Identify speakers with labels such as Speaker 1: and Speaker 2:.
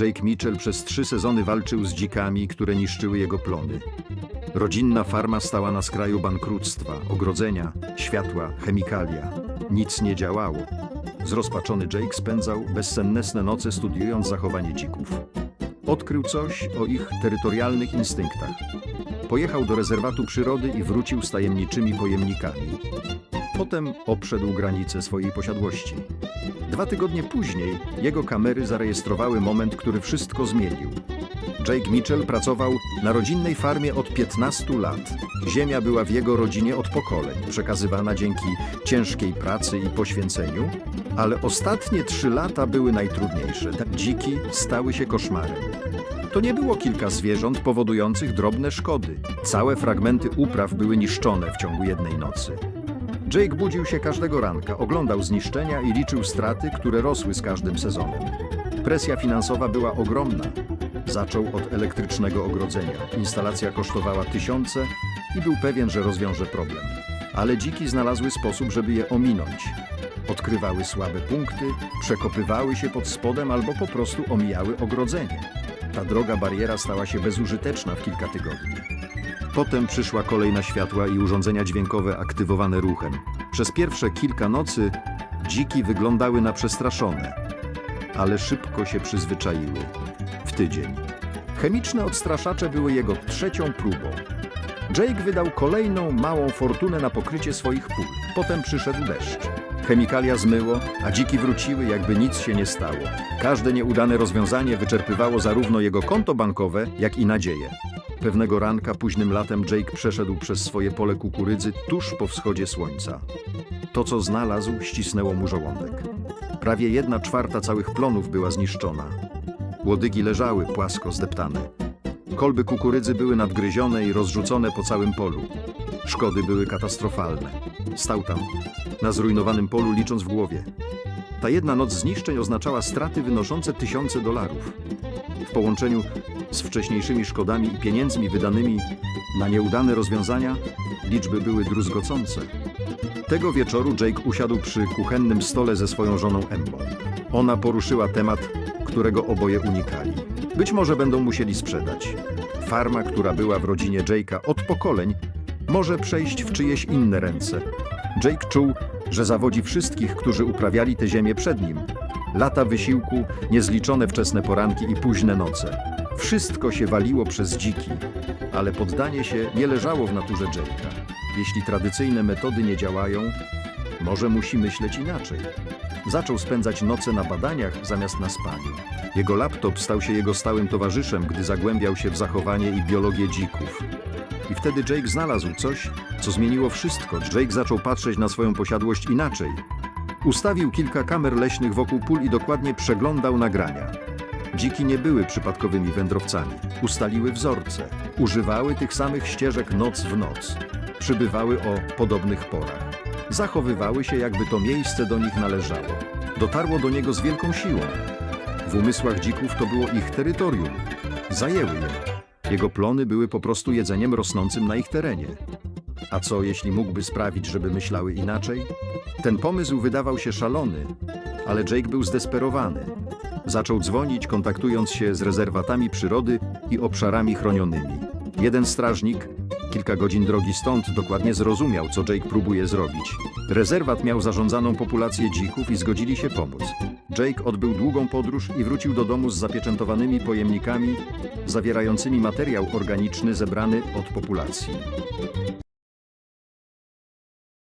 Speaker 1: Jake Mitchell przez trzy sezony walczył z dzikami, które niszczyły jego plony. Rodzinna farma stała na skraju bankructwa, ogrodzenia, światła, chemikalia. Nic nie działało. Zrozpaczony Jake spędzał bezsennesne noce studiując zachowanie dzików. Odkrył coś o ich terytorialnych instynktach. Pojechał do rezerwatu przyrody i wrócił z tajemniczymi pojemnikami. Potem obszedł granice swojej posiadłości. Dwa tygodnie później jego kamery zarejestrowały moment, który wszystko zmienił. Jake Mitchell pracował na rodzinnej farmie od 15 lat. Ziemia była w jego rodzinie od pokoleń, przekazywana dzięki ciężkiej pracy i poświęceniu, ale ostatnie trzy lata były najtrudniejsze. Dziki stały się koszmarem. To nie było kilka zwierząt powodujących drobne szkody. Całe fragmenty upraw były niszczone w ciągu jednej nocy. Jake budził się każdego ranka, oglądał zniszczenia i liczył straty, które rosły z każdym sezonem. Presja finansowa była ogromna. Zaczął od elektrycznego ogrodzenia. Instalacja kosztowała tysiące i był pewien, że rozwiąże problem. Ale dziki znalazły sposób, żeby je ominąć. Odkrywały słabe punkty, przekopywały się pod spodem albo po prostu omijały ogrodzenie. Ta droga bariera stała się bezużyteczna w kilka tygodni. Potem przyszła kolej na światła i urządzenia dźwiękowe aktywowane ruchem. Przez pierwsze kilka nocy dziki wyglądały na przestraszone, ale szybko się przyzwyczaiły. W tydzień. Chemiczne odstraszacze były jego trzecią próbą. Jake wydał kolejną małą fortunę na pokrycie swoich pól. Potem przyszedł deszcz. Chemikalia zmyło, a dziki wróciły, jakby nic się nie stało. Każde nieudane rozwiązanie wyczerpywało zarówno jego konto bankowe, jak i nadzieję. Pewnego ranka późnym latem Jake przeszedł przez swoje pole kukurydzy tuż po wschodzie słońca. To, co znalazł, ścisnęło mu żołądek. Prawie jedna czwarta całych plonów była zniszczona. Łodygi leżały płasko zdeptane. Kolby kukurydzy były nadgryzione i rozrzucone po całym polu. Szkody były katastrofalne. Stał tam, na zrujnowanym polu, licząc w głowie. Ta jedna noc zniszczeń oznaczała straty wynoszące tysiące dolarów. W połączeniu z wcześniejszymi szkodami i pieniędzmi wydanymi na nieudane rozwiązania, liczby były druzgocące. Tego wieczoru Jake usiadł przy kuchennym stole ze swoją żoną Emmą. Ona poruszyła temat, którego oboje unikali. Być może będą musieli sprzedać. Farma, która była w rodzinie Jake'a od pokoleń, może przejść w czyjeś inne ręce. Jake czuł, że zawodzi wszystkich, którzy uprawiali tę ziemię przed nim. Lata wysiłku, niezliczone wczesne poranki i późne noce. Wszystko się waliło przez dziki, ale poddanie się nie leżało w naturze Jake'a. Jeśli tradycyjne metody nie działają, może musi myśleć inaczej. Zaczął spędzać noce na badaniach zamiast na spaniu. Jego laptop stał się jego stałym towarzyszem, gdy zagłębiał się w zachowanie i biologię dzików. I wtedy Jake znalazł coś, co zmieniło wszystko. Jake zaczął patrzeć na swoją posiadłość inaczej. Ustawił kilka kamer leśnych wokół pól i dokładnie przeglądał nagrania. Dziki nie były przypadkowymi wędrowcami. Ustaliły wzorce. Używały tych samych ścieżek noc w noc. Przybywały o podobnych porach. Zachowywały się, jakby to miejsce do nich należało. Dotarło do niego z wielką siłą. W umysłach dzików to było ich terytorium. Zajęły je. Jego plony były po prostu jedzeniem rosnącym na ich terenie. A co jeśli mógłby sprawić, żeby myślały inaczej? Ten pomysł wydawał się szalony, ale Jake był zdesperowany. Zaczął dzwonić, kontaktując się z rezerwatami przyrody i obszarami chronionymi. Jeden strażnik, kilka godzin drogi stąd, dokładnie zrozumiał, co Jake próbuje zrobić. Rezerwat miał zarządzaną populację dzików i zgodzili się pomóc. Jake odbył długą podróż i wrócił do domu z zapieczętowanymi pojemnikami zawierającymi materiał organiczny zebrany od populacji.